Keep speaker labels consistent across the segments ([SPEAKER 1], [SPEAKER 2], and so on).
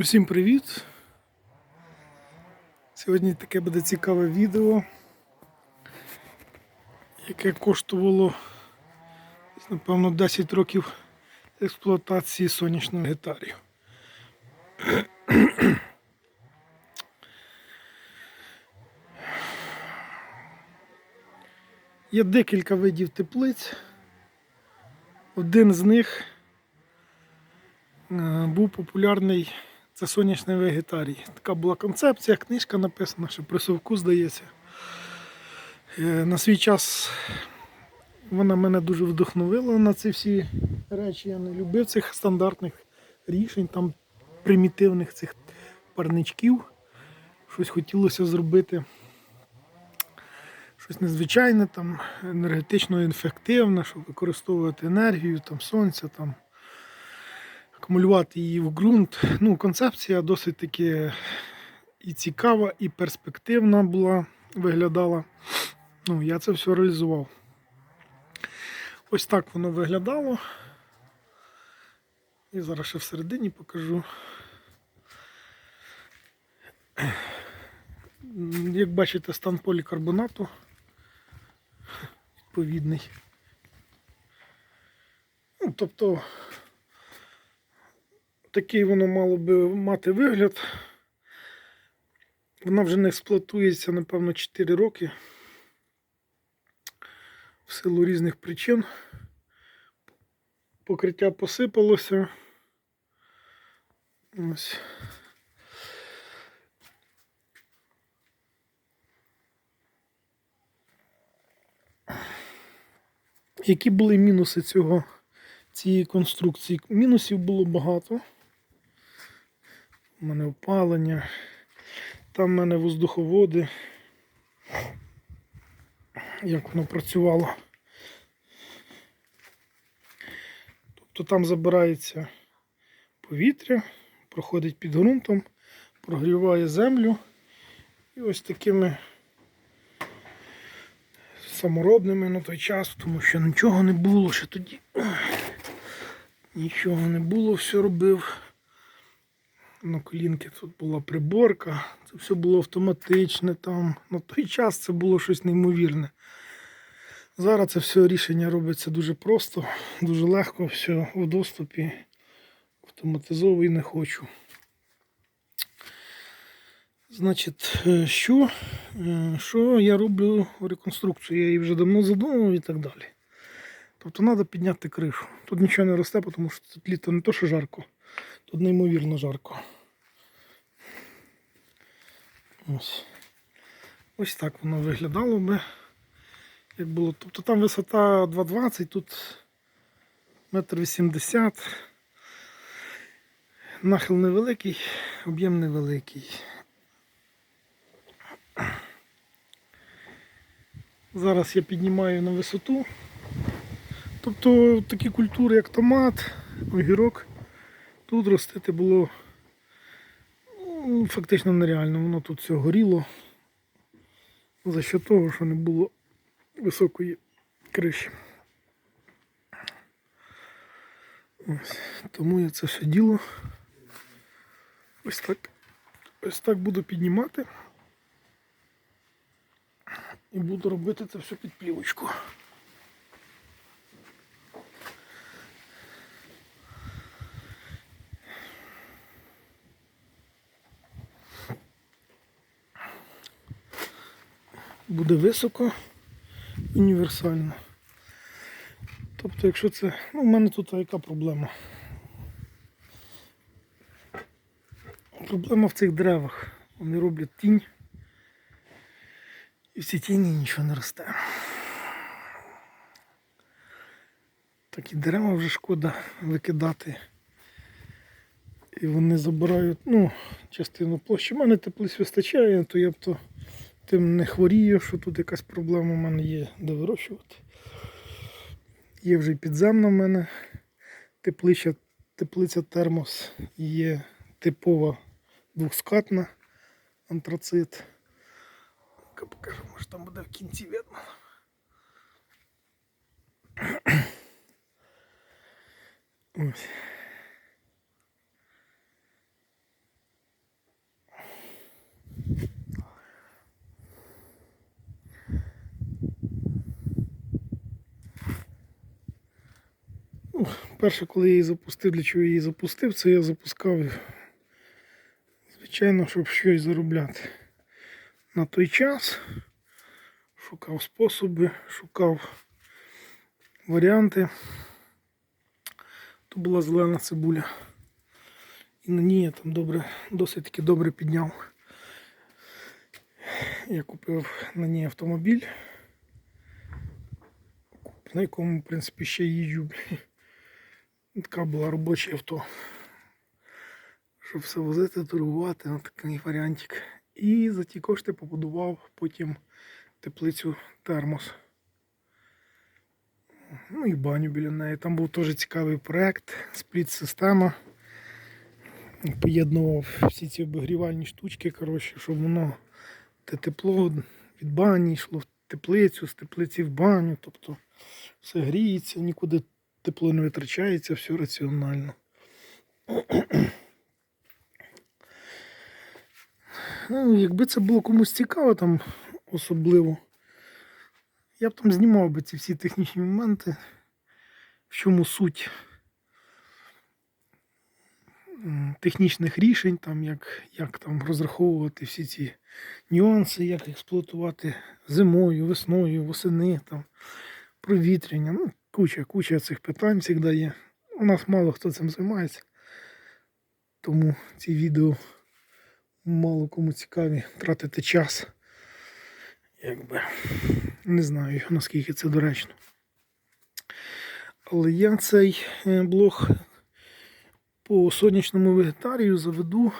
[SPEAKER 1] Усім привіт! Сьогодні таке буде цікаве відео, яке коштувало, напевно, 10 років експлуатації сонячних гітарів. Є декілька видів теплиць. Один з них е, був популярний це сонячний вегетарій. Така була концепція, книжка написана, що при совку здається. Е, На свій час вона мене дуже вдохновила на ці всі речі. Я не любив цих стандартних рішень, там примітивних цих парничків. Щось хотілося зробити. Щось незвичайне, там, енергетично ефективне, щоб використовувати енергію, там, сонця, там, акумулювати її в ґрунт. Ну, концепція досить таки і цікава, і перспективна була, виглядала. Ну, я це все реалізував. Ось так воно виглядало. І зараз ще всередині покажу. Як бачите, стан полікарбонату відповідний. Ну, тобто такий воно мало би мати вигляд. Вона вже не експлуатується, напевно, 4 роки. В силу різних причин. Покриття посипалося. Ось. Які були мінуси цього, цієї конструкції? Мінусів було багато. У мене опалення, там в мене воздуховоди. Як воно працювало. Тобто там забирається повітря, проходить під ґрунтом, прогріває землю. І ось такими саморобними на той час, тому що нічого не було ще тоді. Нічого не було, все робив. На колінки тут була приборка, це все було автоматичне там. На той час це було щось неймовірне. Зараз це все рішення робиться дуже просто, дуже легко, все в доступі. Автоматизовую не хочу. Значить, е, що, е, що я роблю реконструкцію? Я її вже давно задумав і так далі. Тобто треба підняти кришу. Тут нічого не росте, тому що тут літо не то, що жарко, тут неймовірно жарко. Ось. Ось так воно виглядало би. Як було. Тобто там висота 2,20, тут метр 80. Нахил невеликий, об'єм невеликий. Зараз я піднімаю на висоту. Тобто такі культури, як томат, огірок, тут ростити було ну, фактично нереально. Воно тут все горіло за що того, що не було високої криші. Ось. Тому я це все діло ось так, ось так буду піднімати. І буду робити це все під плівочку. Буде високо, універсально. Тобто, якщо це... Ну, в мене тут яка проблема? Проблема в цих деревах. Вони роблять тінь. І в цій тіні нічого не росте. Такі дерева вже шкода викидати. І вони забирають ну, частину площі. У мене теплиць вистачає, то я б то тим не хворію, що тут якась проблема в мене є де вирощувати. Є вже і підземна в мене теплиця, теплиця термос, є типова двохскатна антрацит. Покажу, може там буде в кінці видно. Ось. Перше, коли я її запустив, для чого я її запустив, це я запускав, звичайно, щоб щось заробляти. На той час шукав способи, шукав варіанти. То була зелена цибуля. І на ній я там добре, досить таки добре підняв. Я купив на ній автомобіль, на якому, в принципі, ще їжджу. Така була робоче авто. Щоб все возити, торгувати, на такий варіантик. І за ті кошти побудував потім теплицю термос. Ну і баню біля неї. Там був теж цікавий проект, спліт-система. Поєднував всі ці обігрівальні штучки, коротше, щоб воно те тепло від бані йшло в теплицю, з теплиці в баню. Тобто все гріється, нікуди тепло не витрачається, все раціонально. Ну, якби це було комусь цікаво там особливо, я б там знімав би ці всі технічні моменти, в чому суть технічних рішень, там, як, як там розраховувати всі ці нюанси, як експлуатувати зимою, весною, восени, там, провітряння. Ну, куча, куча цих питань завжди є. У нас мало хто цим займається. Тому ці відео мало кому цікаві тратити час. Якби не знаю, наскільки це доречно. Але я цей е, блог по сонячному вегетарію заведу.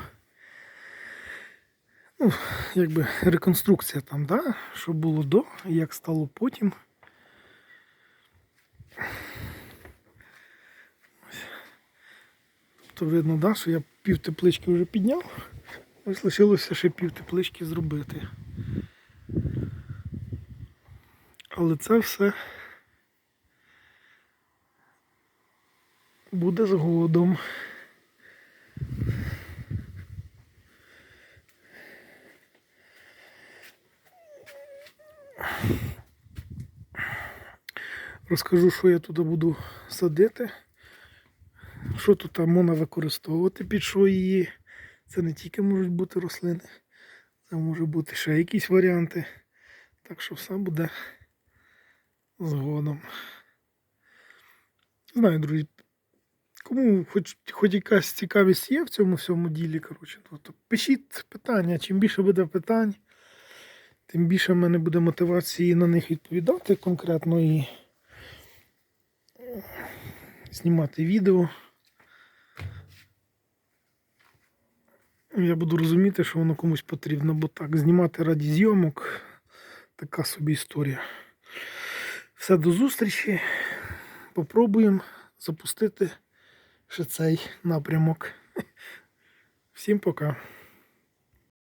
[SPEAKER 1] Ну, якби реконструкція там, да? що було до, як стало потім. То видно, да, що я пів теплички вже підняв. Ось лишилося ще пів теплички зробити. Але це все буде згодом. Розкажу, що я туди буду садити, що тут можна використовувати, під що її. Це не тільки можуть бути рослини, це може бути ще якісь варіанти. Так що все буде згодом. Знаю, друзі. Кому хоч, хоч якась цікавість є в цьому всьому ділі, коротше, то, пишіть питання. Чим більше буде питань, тим більше в мене буде мотивації на них відповідати конкретно і знімати відео. Я буду розуміти, що воно комусь потрібно, бо так, знімати раді зйомок така собі історія. Все до зустрічі. Попробуємо запустити ще цей напрямок. Всім пока.